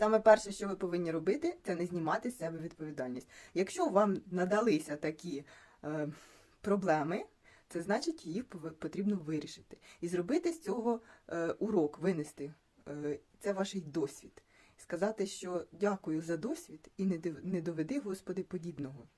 Саме перше, що ви повинні робити, це не знімати з себе відповідальність. Якщо вам надалися такі е, проблеми, це значить їх потрібно вирішити. І зробити з цього е, урок, винести. Е, це ваш досвід. Сказати, що дякую за досвід і не доведи, Господи, подібного.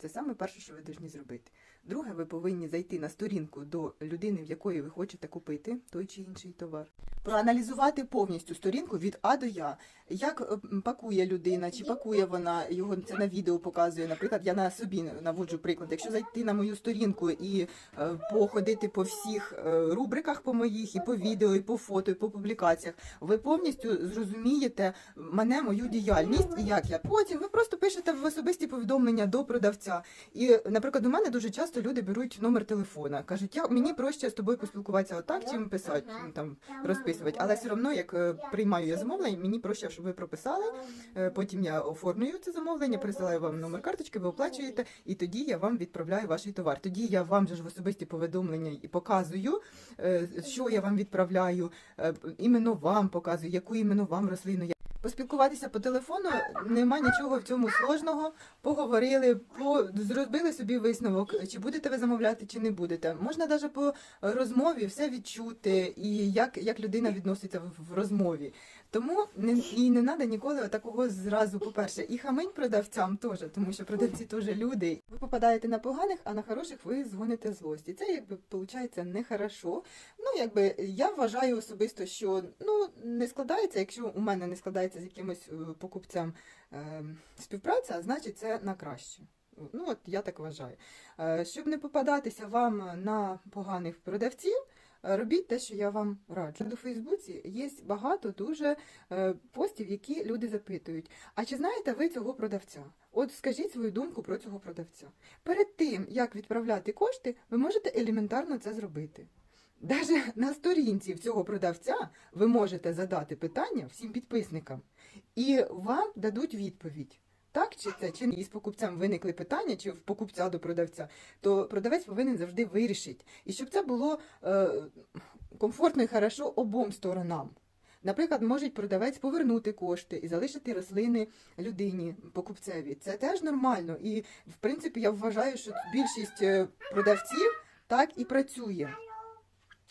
Це саме перше, що ви повинні зробити. Друге, ви повинні зайти на сторінку до людини, в якої ви хочете купити той чи інший товар. Проаналізувати повністю сторінку від А до Я. Як е, пакує людина, чи пакує вона його це на відео показує. Наприклад, я на собі наводжу приклад. Якщо зайти на мою сторінку і е, походити по всіх е, рубриках по моїх, і по відео, і по фото, і по публікаціях, ви повністю зрозумієте мене, мою діяльність і як я. Потім ви просто пишете в особисті повідомлення до продавця. І, наприклад, у мене дуже часто люди беруть номер телефона, кажуть, я мені проще з тобою поспілкуватися отак, чим писати там розписувати. Але все одно, як е, приймаю я замовлення, мені проще, щоб ви прописали. Е, Потім я оформлюю це замовлення, присилаю вам номер карточки, ви оплачуєте, і тоді я вам відправляю ваш товар. Тоді я вам же ж в особисті повідомлення і показую, е, що я вам відправляю, іменно вам показую, яку іменно вам рослину я. Поспілкуватися по телефону нема нічого в цьому сложного. Поговорили, по зробили собі висновок, чи будете ви замовляти, чи не будете. Можна навіть по розмові все відчути, і як, як людина відноситься в, розмові. Тому не і не треба ніколи такого зразу, по-перше, і хамень продавцям теж, тому що продавці теж люди. Ви попадаєте на поганих, а на хороших ви згоните злості. Це якби виходить нехорошо. Ну, якби я вважаю особисто, що ну не складається, якщо у мене не складається з якимось е, покупцем співпраця, значить це на краще. Ну от я так вважаю. Е, Щоб не попадатися вам на поганих продавців. Робіть те, що я вам раджу. У Фейсбуці є багато дуже е, постів, які люди запитують. А чи знаєте ви цього продавця? От скажіть свою думку про цього продавця. Перед тим, як відправляти кошти, ви можете елементарно це зробити. Даже на сторінці цього продавця ви можете задати питання всім підписникам, і вам дадуть відповідь. Так чи це, чи ні, і з покупцем виникли питання, чи в покупця до продавця, то продавець повинен завжди вирішити. І щоб це було е, комфортно і хорошо обом сторонам. Наприклад, може продавець повернути кошти і залишити рослини людині, покупцеві. Це теж нормально. І, в принципі, я вважаю, що більшість е, продавців так і працює.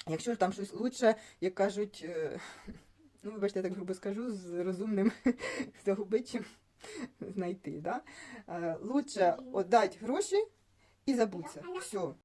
Якщо ж там щось лучше, як кажуть, е, ну, вибачте, я так грубо скажу, з розумним загубичем знайти. Да? Е, Лучше віддати гроші і забутися. Все.